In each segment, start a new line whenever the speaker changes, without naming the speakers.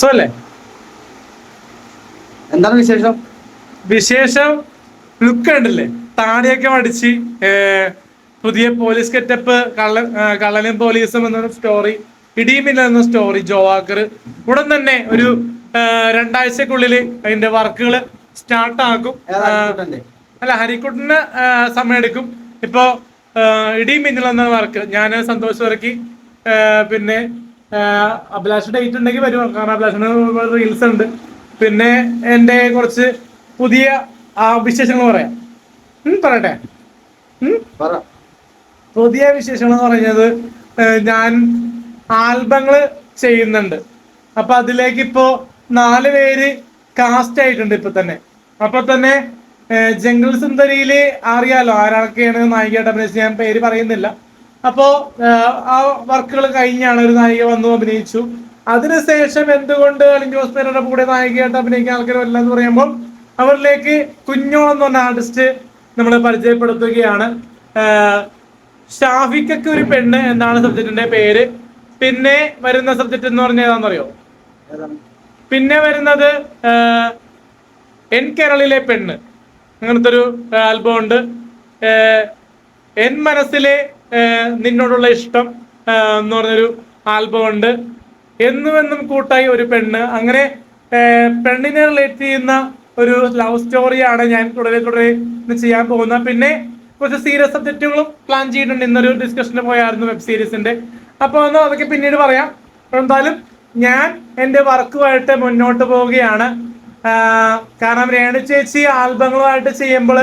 സുഖല്ലേ?
എന്താണ് വിശേഷം?
വിശേഷം ലുക്ക് ഉണ്ടല്ലേ താടിയൊക്കെ മടിച്ച് പുതിയ പോലീസ് കെറ്റപ്പ് കള്ള കള്ളനും പോലീസും എന്നൊരു സ്റ്റോറി ഇടിയുമില്ല എന്ന സ്റ്റോറി ജോവാക്കർ. ഉടൻ തന്നെ ഒരു രണ്ടാഴ്ചക്കുള്ളിൽ അതിന്റെ വർക്കുകൾ സ്റ്റാർട്ട് ആക്കും? അല്ല ഹരിക്കുട്ടിന് സമയമെടുക്കും ഇപ്പോ ഇടിമിന്നൽ ഇടിയും മിന്നലെന്ന വർക്ക്. ഞാൻ സന്തോഷ് ഇറക്കി പിന്നെ അഭിലാഷ് ഡേറ്റ് ഉണ്ടെങ്കിൽ വരും. കാരണം അഭിലാഷിന് റീൽസ് ഉണ്ട്. പിന്നെ എന്റെ കുറച്ച് പുതിയ വിശേഷങ്ങൾ പറയാം. പറയട്ടെ. പുതിയ വിശേഷങ്ങൾ എന്ന് പറഞ്ഞത് ഞാൻ ആൽബങ്ങൾ ചെയ്യുന്നുണ്ട്. അപ്പൊ അതിലേക്ക് ഇപ്പോ നാല് പേര് കാസ്റ്റ് ആയിട്ടുണ്ട് ഇപ്പൊ തന്നെ. അപ്പൊ തന്നെ ജംഗിൾ സുന്ദരിയിൽ അറിയാലോ ആരൊക്കെയാണ് നായികയായിട്ട് അഭിനയിച്ചത്? ഞാൻ പേര് പറയുന്നില്ല. അപ്പോ ആ വർക്കുകൾ കഴിഞ്ഞാണ് ഒരു നായിക വന്നു അഭിനയിച്ചു. അതിനുശേഷം എന്തുകൊണ്ട് അലിൻ ജോസ് പേരുടെ കൂടെ നായികയായിട്ട് അഭിനയിക്കാൻ ആൾക്കാർ വരില്ല എന്ന് പറയുമ്പോൾ അവരിലേക്ക് കുഞ്ഞോ എന്ന് പറഞ്ഞ ആർട്ടിസ്റ്റ് നമ്മൾ പരിചയപ്പെടുത്തുകയാണ്. ഷാഫിക്കൊക്കെ ഒരു പെണ്ണ് എന്നാണ് സബ്ജക്റ്റിന്റെ പേര്. പിന്നെ വരുന്ന സബ്ജക്റ്റ് എന്ന് പറഞ്ഞാൽ ഏതാണെന്നറിയോ?
ഏതാണ്
പിന്നെ വരുന്നത് എൻ കേരളിലെ പെണ്ണ്. അങ്ങനത്തെ ഒരു ആൽബം ഉണ്ട്. എൻ മനസ്സിലെ നിന്നോടുള്ള ഇഷ്ടം എന്ന് പറഞ്ഞൊരു ആൽബമുണ്ട്. ഉണ്ട് എന്നും എന്നും കൂട്ടായി ഒരു പെണ്ണ്. അങ്ങനെ പെണ്ണിനെ റിലേറ്റ് ചെയ്യുന്ന ഒരു ലവ് സ്റ്റോറിയാണ് ഞാൻ തുടരെ തുടരെ ചെയ്യാൻ പോകുന്നത്. പിന്നെ കുറച്ച് സീരിയസ് സബ്ജക്റ്റുകളും പ്ലാൻ ചെയ്തിട്ടുണ്ട്. ഇന്നൊരു ഡിസ്കഷന് പോയായിരുന്നു വെബ് സീരീസിന്റെ അപ്പോൾ ഒന്ന് അതൊക്കെ പിന്നീട് പറയാം. എന്തായാലും ഞാൻ എന്റെ വർക്കുമായിട്ട് മുന്നോട്ട് പോവുകയാണ്. കാരണം രേണു ചേച്ചി ആൽബങ്ങളുമായിട്ട് ചെയ്യുമ്പോൾ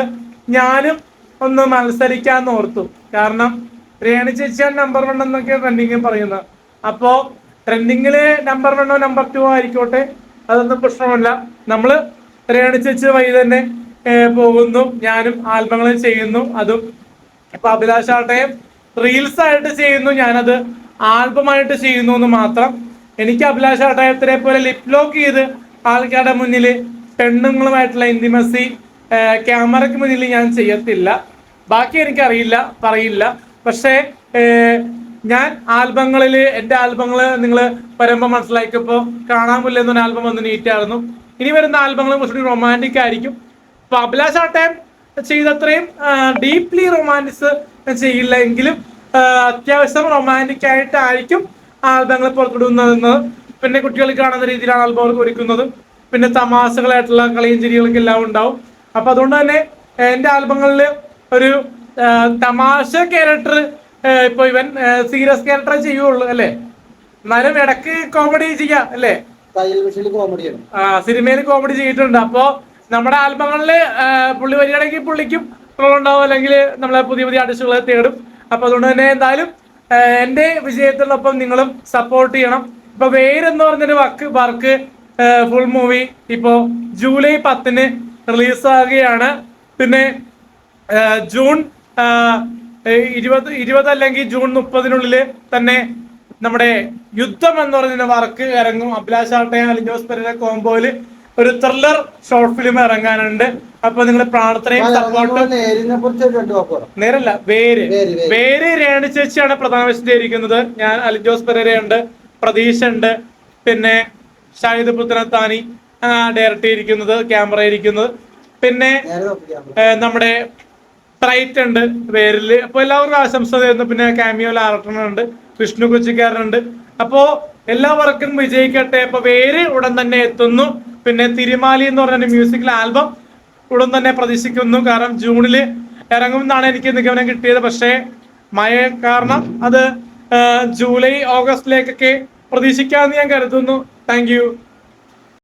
ഞാനും ഒന്ന് മത്സരിക്കാൻ ഓർത്തു. കാരണം രേണു ചേച്ചിയാണ് നമ്പർ വൺ എന്നൊക്കെ ട്രെൻഡിങ്ങിൽ പറയുന്നത്. അപ്പോ ട്രെൻഡിങ്ങിൽ നമ്പർ വണ്ണോ നമ്പർ ടു ആയിക്കോട്ടെ. അതൊന്നും പ്രശ്നമല്ല. നമ്മൾ റിയാണി ചേച്ചി വഴി തന്നെ പോകുന്നു. ഞാനും ആൽബങ്ങൾ ചെയ്യുന്നു. അതും ഇപ്പൊ അഭിലാഷ് റീൽസ് ആയിട്ട് ചെയ്യുന്നു. ഞാനത് ആൽബമായിട്ട് ചെയ്യുന്നു എന്ന് മാത്രം. എനിക്ക് അഭിലാഷ് ആട്ടയത്തിനെ പോലെ ലിപ് ലോക്ക് ചെയ്ത് ആൾക്കാരുടെ മുന്നിൽ പെണ്ണുങ്ങളുമായിട്ടുള്ള ഇന്റിമസി ക്യാമറയ്ക്ക് മുന്നിൽ ഞാൻ ചെയ്യത്തില്ല. ബാക്കി എനിക്കറിയില്ല പറയില്ല. പക്ഷേ ഞാൻ ആൽബങ്ങളിൽ എന്റെ ആൽബങ്ങൾ നിങ്ങൾ വരുമ്പോൾ മനസ്സിലാക്കിയപ്പോൾ കാണാമില്ല എന്നൊരു ആൽബം വന്ന് നീറ്റായിരുന്നു ഇനി വരുന്ന ആൽബങ്ങൾ കുറച്ചുകൂടി റൊമാന്റിക് ആയിരിക്കും. അപ്പൊ അഭിലാഷ് ആട്ടയം ചെയ്തത്രയും ഡീപ്ലി റൊമാന്റിക്സ് ചെയ്യില്ല എങ്കിലും അത്യാവശ്യം റൊമാന്റിക് ആയിട്ടായിരിക്കും ആൽബങ്ങൾ പുറത്തുവിടുന്നതെന്ന് പിന്നെ കുട്ടികൾ കാണുന്ന രീതിയിലാണ് ആൽബങ്ങൾ ഒരുക്കുന്നത് പിന്നെ തമാശകളായിട്ടുള്ള കളിയും ചിരികളൊക്കെ എല്ലാം ഉണ്ടാവും. അപ്പൊ അതുകൊണ്ട് തന്നെ എന്റെ ആൽബങ്ങളിൽ ഒരു തമാശ ക്യാരക്ടർ ഇപ്പൊ ഇവൻ സീരിയസ് ക്യാരക്ടർ ചെയ്യുള്ളൂ അല്ലേ? എന്നാലും ഇടയ്ക്ക് കോമഡി ചെയ്യാം അല്ലേ? ആ സിനിമയിൽ കോമഡി ചെയ്തിട്ടുണ്ട്. അപ്പോ നമ്മുടെ ആൽബങ്ങളിൽ പുള്ളി വരികയാണെങ്കിൽ പുള്ളിക്കും റോൾ ഉണ്ടാവും. അല്ലെങ്കിൽ നമ്മളെ പുതിയ പുതിയ ആർട്ടിസ്റ്റുകളെ തേടും. അപ്പൊ അതുകൊണ്ട് തന്നെ എന്തായാലും എന്റെ വിജയത്തിനൊപ്പം നിങ്ങളും സപ്പോർട്ട് ചെയ്യണം. ഇപ്പൊ വേരെന്ന് എന്ന് പറഞ്ഞൊരു വർക്ക് വർക്ക് ഫുൾ മൂവി ഇപ്പോ ജൂലൈ പത്തിന് റിലീസ് ആകുകയാണ് പിന്നെ ജൂൺ ഇരുപത് ഇരുപത് അല്ലെങ്കിൽ ജൂൺ മുപ്പതിനുള്ളിൽ തന്നെ നമ്മുടെ യുദ്ധം എന്ന് പറയുന്ന വർക്ക് ഇറങ്ങും. അഭിലാഷ് ആട്ടയും അലിജോസ് പെരേര കോംബോയിൽ ഒരു ത്രില്ലർ ഷോർട്ട് ഫിലിം ഇറങ്ങാനുണ്ട്. അപ്പൊ നിങ്ങൾ പ്രാർത്ഥനയും സപ്പോർട്ടും നേരല്ല വേര്.
വേര്,
രേണു ചേച്ചിയാണ് പ്രധാന വിശദീകരിക്കുന്നത് ഞാൻ അലിജോസ് പെരയുണ്ട് പ്രതീഷ് ഉണ്ട് പിന്നെ ഷാഹിദ് പുത്തനത്താനി ഡയറക്റ്റ് ഇരിക്കുന്നത് ക്യാമറ ഇരിക്കുന്നത്. പിന്നെ നമ്മുടെ ട്രൈറ്റ് ഉണ്ട് പേരിൽ അപ്പൊ എല്ലാവർക്കും ആശംസ തരുന്നു. പിന്നെ കാമിയോ ലാറട്ടനുണ്ട് വിഷ്ണു കൊച്ചിക്കാരനുണ്ട്. അപ്പോ എല്ലാവർക്കും വിജയിക്കട്ടെ. അപ്പൊ പേര് ഉടൻ തന്നെ എത്തുന്നു. പിന്നെ തിരുമാലി എന്ന് പറഞ്ഞ മ്യൂസിക്കൽ ആൽബം ഉടൻ തന്നെ പ്രതീക്ഷിക്കുന്നു. കാരണം ജൂണിൽ ഇറങ്ങുമെന്നാണ് എനിക്ക് നിഗമനം കിട്ടിയത്. പക്ഷേ മഴ കാരണം അത് ജൂലൈ ഓഗസ്റ്റിലേക്കൊക്കെ പ്രതീക്ഷിക്കാമെന്ന് ഞാൻ കരുതുന്നു. താങ്ക്